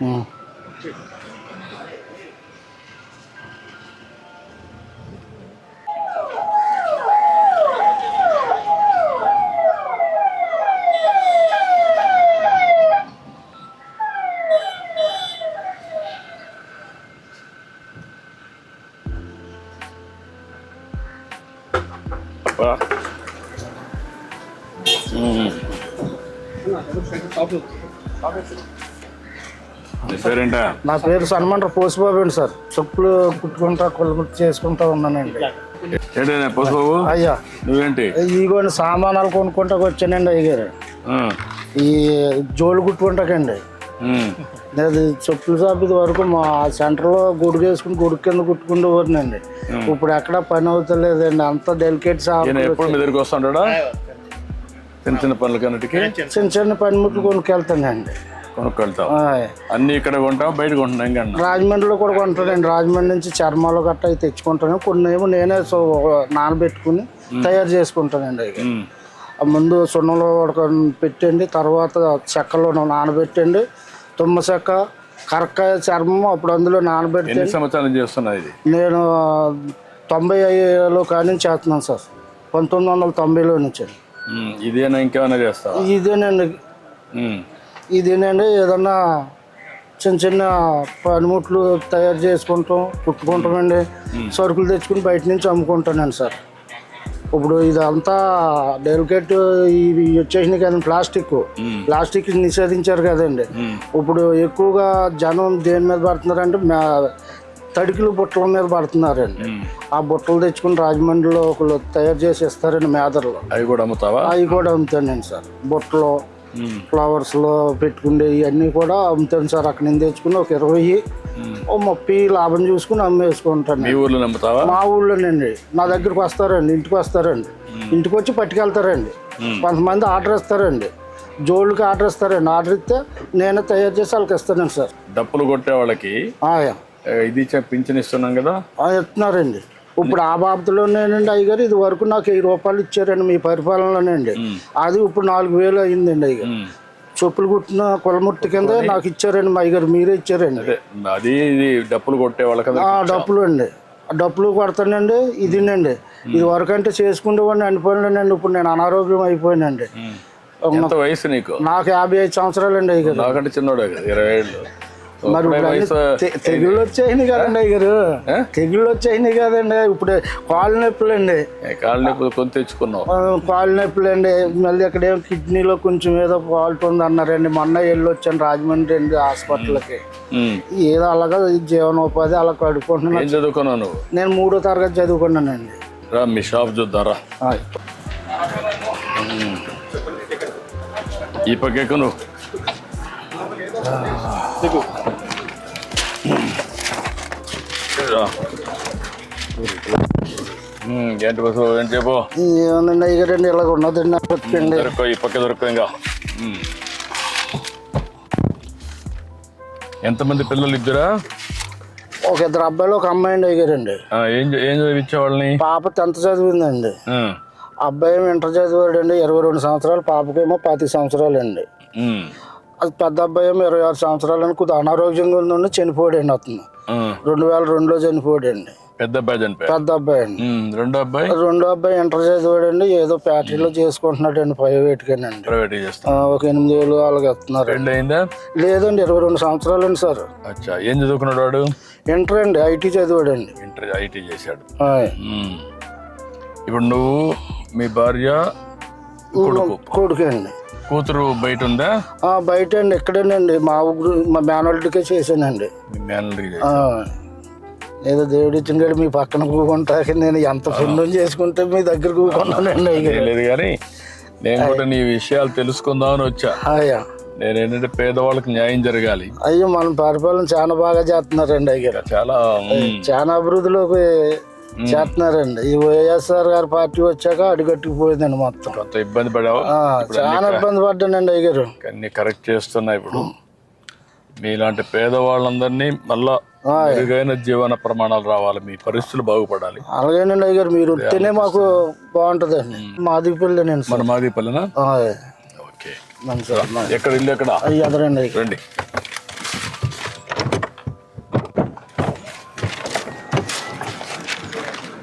어. 와. 음. 那咱们全是烧饼，烧饼。పేరేంటా? నా పేరు సన్మండ్ర పోసిబాబు అండి సార్. చెప్పులు కుట్టుకుంటా కొలుగుట్టు చేసుకుంటా ఉన్నానండి. ఏంటైనా పసుబాబు? అయ్యా. నువ్వేంటి? ఇగోండి సామానాలు కొనుక్కుంటా వచ్చానండి అయ్యారు ఆ. ఈ జోలు కుట్టుకుంటాకండి. అది చెప్పుల షాప్ ఇది వరకు మా సెంటర్లో గుడికి వేసుకుని గుడి కింద కుట్టుకుంటూ ఇప్పుడు ఎక్కడ పని అవుతలేదండి. అంత డెలికేట్ షాప్ ఈయన ఎప్పుడు మీ దగ్గరికి వస్తుంటాడా చిన్న చిన్న పనులకన్నిటికీ? చిన్న చిన్న పనిముట్లు కొనుక్కెళ్తానండి. కొనుక్కెళ్తావు. ఆయ్. అన్ని ఇక్కడ కొంటావు బయట ఇంకన్నా రాజమండ్రిలో కూడా కొంటానండి రాజమండ్రి నుంచి చర్మాలు గట్ట అవి తెచ్చుకుంటాను. కొన్ని ఏమో నేనే సో నానబెట్టుకుని తయారు చేసుకుంటానండి అవి ముందు సున్నంలో పెట్టండి తర్వాత చెక్కలో నానబెట్టండి. తుమ్మ చెక్క కరక్కాయ చర్మం అప్పుడు అందులో నానబెట్టి సంవత్సరాలు చేస్తున్నావు ఇది? నేను తొంభై ఐదులో కానీ చేస్తున్నాను సార్. పంతొమ్మిది వందల తొంభైలో నుంచి. ఇదేనా ఇంకేమైనా చేస్తావా? ఇదేనండి. మ్మ్. ఇదేనండి ఏదన్నా చిన్న చిన్న పనిముట్లు తయారు చేసుకుంటాం కుట్టుకుంటామండి సరుకులు తెచ్చుకుని బయట నుంచి అమ్ముకుంటానండి సార్ ఇప్పుడు ఇదంతా డెలికేట్ ఇవి వచ్చేసినాయి కదండి ప్లాస్టిక్ ప్లాస్టిక్ నిషేధించారు కదండి. ఇప్పుడు ఎక్కువగా జనం దేని మీద పడుతున్నారంటే తడికిలు బుట్టల మీద పడుతున్నారండి. ఆ బుట్టలు తెచ్చుకుని రాజమండ్రిలో ఒకళ్ళు తయారు చేసి ఇస్తారండి మేదర్లో అవి కూడా అమ్ముతావా అవి కూడా అమ్ముతానండి సార్ బుట్టలు. ఫ్లవర్స్లో పెట్టుకునే ఇవన్నీ కూడా అమ్ముతాను సార్. అక్కడ నుంచి తెచ్చుకుని ఒక ఇరవై. ఓ ముప్పై లాభం చూసుకుని అమ్మేసుకుంటాను మీ అమ్ముతావా మా ఊళ్ళోనండి నా దగ్గరికి వస్తారండి ఇంటికి వస్తారండి. ఇంటికి వచ్చి పట్టుకెళ్తారండి. కొంతమంది ఆర్డర్ ఇస్తారండి. జోళ్ళకి ఆర్డర్ ఇస్తారండి. ఆర్డర్ ఇస్తే నేనే తయారు చేసి వాళ్ళకి ఇస్తానండి సార్. డప్పులు కొట్టే వాళ్ళకి ఇది పింఛన్ ఇస్తున్నాం కదా? ఆ, ఇస్తున్నారండి. ఇప్పుడు ఆ బాబతులోనేనండి అయ్యగారు ఇది వరకు నాకు వెయ్యి రూపాయలు ఇచ్చారండి మీ పరిపాలనలోనండి అది ఇప్పుడు నాలుగు వేలు అయిందండి అయ్యగారు. చెప్పులు కుట్టిన కొలముట్టి కింద నాకు ఇచ్చారండి మా అయ్యగారు మీరే ఇచ్చారండి. అదే డప్పులు కొట్టే వాళ్ళకి ఆ డప్పులు అండి. డప్పులు కొడతానండి ఇదినండి. ఇది వరకు అంటే చేసుకునేవాడిని అనిపోయినండి ఇప్పుడు నేను అనారోగ్యం అయిపోయానండి వయసు నీకు? నాకు యాభై ఐదు సంవత్సరాలండి అయ్యగారు. నాకంటే చిన్నోడే ఇరవై ఏళ్ళు. మరి తెగుళ్ళు వచ్చాయినాయి కదండి ఏ? తెగుళ్ళు వచ్చాయినాయి కదండి. ఇప్పుడు కాళ్ళు నొప్పులు అండి కాళ్ళు నొప్పి కొని తెచ్చుకున్నావు? ఆ, కాళ్ళు నొప్పులు అండి మళ్ళీ అక్కడేమో కిడ్నీలో కొంచెం ఏదో ఫాల్ట్ ఉంది అన్నారండి. మొన్న వెళ్ళి వచ్చాను రాజమండ్రి అండి హాస్పిటల్కి. ఏదో అలాగా జీవనోపాధి అలా చదువుకున్నావు నువ్వు? నేను మూడో తరగతి చదువుకున్నానండి. రా మీ షాప్ చూద్దారా. ఈ పక్కకు నువ్వు. ఏంటి బస్సు ఏం చెప్పు ఏమనండి అయ్యారండి ఇలాగ ఉన్నదండి నా బతికండి దొరకో ఈ పక్క దొరకో ఇంకా. ఎంతమంది పిల్లలు ఇద్దరా? ఒక ఇద్దరు అబ్బాయిలు ఒక అమ్మాయి అండి అయ్యారండి ఆ, ఏం ఏం చదివించే వాళ్ళని పాప టెన్త్ చదివిందండి. ఆ, అబ్బాయి ఏమో ఇంటర్ చదివాడండి ఇరవై రెండు సంవత్సరాలు పాపకేమో పాతి సంవత్సరాలు అండి. అది పెద్ద అబ్బాయి ఇరవై ఆరు సంవత్సరాలు కొద్దిగా అనారోగ్యంగా ఉండి చనిపోయాడండి అతను. రెండు వేల రెండులో చనిపోయాడండి. పెద్ద అబ్బాయి చనిపోయాడు. పెద్ద అబ్బాయి అండి. రెండో అబ్బాయి? రెండో అబ్బాయి ఇంటర్ చదివాడండి ఏదో ఫ్యాక్టరీలో చేసుకుంటున్నాడండి ప్రైవేట్గానండి. ప్రైవేట్ ఆ, ఒక ఎనిమిది వేలు అలాగే అయిందా లేదండి ఇరవై రెండు సంవత్సరాలు అండి సార్. అచ్చా ఏం చదువుకున్నాడు వాడు? ఇంటర్ అండి ఐటీ చదివాడండి. ఇంటర్ ఐటీ చేశాడు. ఇప్పుడు నువ్వు మీ భార్య కొడుకు కొడుకు. అండి కూతురు బయట ఉందా బయట అండి ఇక్కడేనండి. మా ఊరు మా మేనల్డ్కే చేశానండి. ఏదో దేవుడు ఇచ్చిన కాడ మీ పక్కన కూకుంటాక నేను ఎంత పుణ్యం చేసుకుంటే మీ దగ్గర కూకున్నానండి లేదు కానీ నేను కూడా నీ విషయాలు తెలుసుకుందామని వచ్చా. అయ్యా. నేను ఏంటంటే పేదవాళ్ళకి న్యాయం జరగాలి. అయ్యో మన పరిపాలన చాలా బాగా చేస్తున్నారండి అయ్యారు చాలా చాలా అభివృద్ధిలోకి చేస్తున్నారండి. ఈ వైఎస్ఆర్ గారి పార్టీ వచ్చాక అడుగట్టుకుపోయిందండి మొత్తం. కొంత ఇబ్బంది పడావు? చాలా ఇబ్బంది పడ్డానండి అయ్యారు అన్ని కరెక్ట్ చేస్తున్నా ఇప్పుడు. మీలాంటి పేదవాళ్ళందరినీ మళ్ళా మెరుగైన జీవన ప్రమాణాలు రావాలి. మీ పరిస్థితులు బాగుపడాలి. అలాగేనండి అయ్యారు మీరు వస్తేనే మాకు బాగుంటుందండి. మాది పిల్లనండి సార్ మన మాది పల్లెనా ఆయ్. ఓకే. ఎక్కడ ఇల్లు ఎక్కడ? రండి.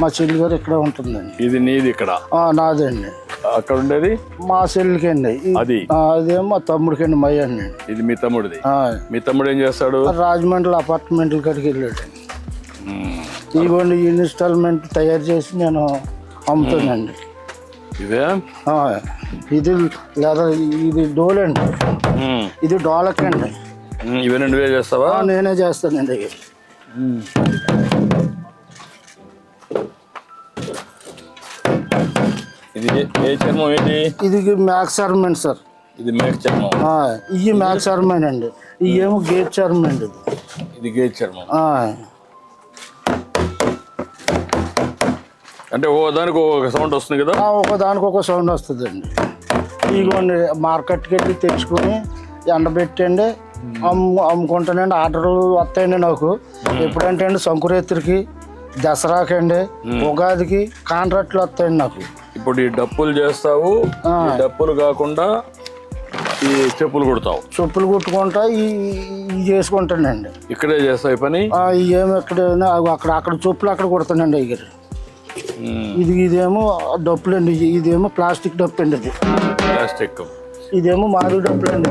మా చెల్లి గారు ఇక్కడ ఉంటుందండి. ఇది నీది ఇక్కడ? నాదండి అక్కడ ఉండేది? మా చెల్లికి అండి. అది? అదేమో మా తమ్ముడికండి మై అండి. ఇది మీ తమ్ముడిది? మీ తమ్ముడు ఏం చేస్తాడు? రాజమండ్రి అపార్ట్మెంట్ల కాడికి వెళ్ళాడు. ఈ ఇన్స్టాల్మెంట్ తయారు చేసి నేను అమ్ముతానండి. ఇదే? ఇది లేదా ఇది డోల్ అండి. ఇది డోలకండి ఉమ్, ఇవన్నీ నువ్వే చేస్తావా? నేనే చేస్తానండి. ఇది ఏ- చర్మం ఏంటి? ఇది మ్యాక్స్ చర్మన్ సార్. ఇది మేక చర్మం. ఆ, ఇవి మ్యాక్స్ చర్మన్ అండి. ఇవి ఏమో గేట్ చర్మన్ అండి ఇది. ఇది గేజ్ చర్మం. అంటే ఓ దానికి ఒక సౌండ్ వస్తుంది కదా? ఒక దానికి ఒక సౌండ్ వస్తుందండి. ఇదిగోండి మార్కెట్కి వెళ్ళి తెచ్చుకొని ఎండబెట్టండి అమ్ము అమ్ముకుంటానండి. ఆర్డర్లు వస్తాయండి నాకు. ఎప్పుడంటే అండి సంకురేత్రికి దసరాకండి ఉగాదికి కాంట్రాక్ట్లు వస్తాయండి నాకు. ఇప్పుడు ఈ డప్పులు చేస్తావు ఈ డప్పులు కాకుండా ఈ చెప్పులు కుడతావు. చెప్పులు కుట్టుకుంటా ఈ ఇవి చేసుకుంటానండి. ఇక్కడే చేస్తావు పని? ఆ, ఇవి ఏమో ఎక్కడ అక్కడ అక్కడ చెప్పులు అక్కడ కుడతానండి అయ్యారు. ఇది ఇదేమో డప్పులు అండి ఇదేమో ప్లాస్టిక్ డప్పు అండి ఇది. ప్లాస్టిక్. ఇదేమో మాది డప్పులు అండి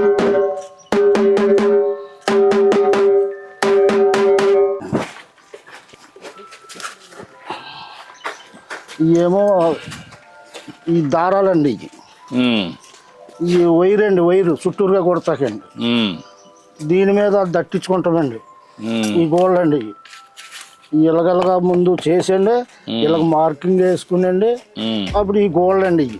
ఏమో ఈ దారాలండి ఇవి. ఈ వైర్ అండి వైరు చుట్టూరుగా కొడతాకండి. దీని మీద దట్టించుకుంటామండి. ఈ గోల్డ్ అండి ఇలగలగా ముందు చేసండి ఇలాగ మార్కింగ్ వేసుకునండి. అప్పుడు ఈ గోల్డ్ అండి ఇవి.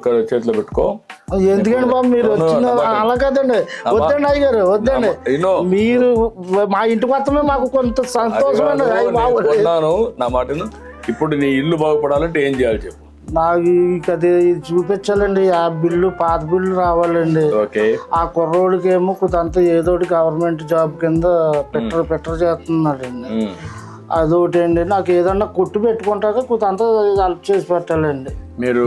ఇక్కడ చేతిలో పెట్టుకో. ఎందుకండి బాబు? మీరు వచ్చిన అలా కదండి. వద్దండి అయ్యారు వద్దండి. మీరు మా ఇంటికి వస్తమే మాకు కొంత సంతోషం అండి అయ్య బాబు. కొన్నాను నా మాటను. ఇప్పుడు నీ ఇల్లు బాగుపడాలంటే ఏం చేయాలి చెప్పు. నాకు అది చూపించాలండి. ఆ బిల్లు పాత బిల్లు రావాలండి. ఓకే. ఆ కుర్రోడికి ఏమో కొంత ఏదో ఒకటి గవర్నమెంట్ జాబ్ కింద పెట్టర్ పెట్టర్ చేస్తున్నాడండి. అదొకటి అండి నాకు ఏదన్నా కొట్టు పెట్టుకుంటాక కొంత హెల్ప్ చేసి పెట్టాలండి. మీరు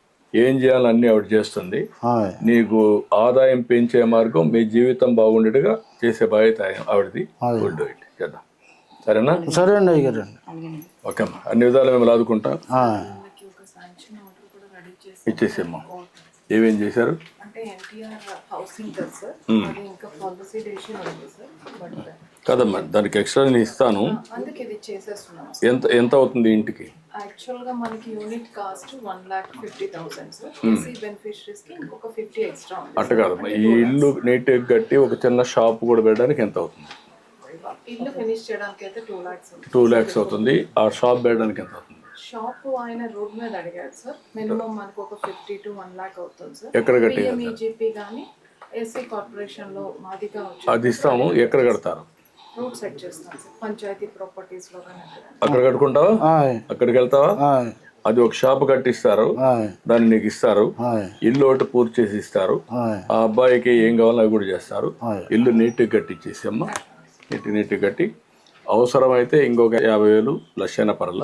ఏం చేయాలని ఆవిడ చేస్తుంది. హాయ్. నీకు ఆదాయం పెంచే మార్గం మీ జీవితం బాగుండేట్టుగా చేసే బాధ్యత ఆవిడది. గుడ్ ఇట్ చేద్దాం. సరేనా? సరే అండి అయ్యారండి ఓకే అమ్మా. అన్ని విధాలు మేము ఆదుకుంటాం హాయ్. ఇచ్చేసేమ్మా. ఏమేం చేశారు? అంటే ఎన్టీఆర్ హౌసింగ్ కదా సార్. అది ఇంకా పాలసీ డెసిషన్ ఉంది సార్. బట్ కదమ్మా దానికి ఎక్స్ట్రా నేను ఇస్తాను. అందుకే ఇది చేసేస్తున్నాం ఎంత ఎంత అవుతుంది ఇంటికి? యాక్చువల్గా మనకి unit cost one lakh fifty thousand sir. EC బెనిఫిషరీస్కి ఇంకొక ఫిఫ్టీ ఎక్స్ట్రా ఉంది అట్ట కాదమ్మా ఈ ఇల్లు నీట్గా కట్టి ఒక చిన్న షాప్ కూడా పెట్టడానికి ఎంత అవుతుంది? ఇల్లు ఫినిష్ చేయడానికి అయితే టూ లాక్స్ ఉంది. టూ ల్యాక్స్ అవుతుంది. ఆ షాప్ పెట్టడానికి ఎంత అవుతుంది? షాప్ ఆయన రోడ్ మీద అడిగారు సార్. మినిమం మనకు ఒక ఫిఫ్టీ టు వన్ లాక్ అవుతుంది సార్. ఎక్కడ పిఎంఈజీపీ కానీ ఎస్సీ కార్పొరేషన్లో మాదిగా అది ఇస్తాము. ఎక్కడ కడతారు? రూట్ సెట్ చేస్తాం సార్. పంచాయతీ ప్రాపర్టీస్లో కానీ అక్కడ కట్టుకుంటావా? అక్కడికి వెళ్తావా? అది ఒక షాప్ కట్టిస్తారు. దాన్ని నీకు ఇస్తారు. ఇల్లు ఒకటి పూర్తి చేసి ఇస్తారు. ఆ అబ్బాయికి ఏం కావాలో అవి కూడా చేస్తారు. ఇల్లు నీట్గా కట్టించేసి అమ్మ. నీట్ నీట్గా కట్టి. అవసరమైతే ఇంకొక యాభై వేలు లక్షైన పరల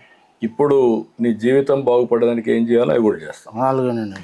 ఇప్పుడు నీ జీవితం బాగుపడడానికి ఏం చేయాలో అవి కూడా చేస్తాం. అలాగేనండి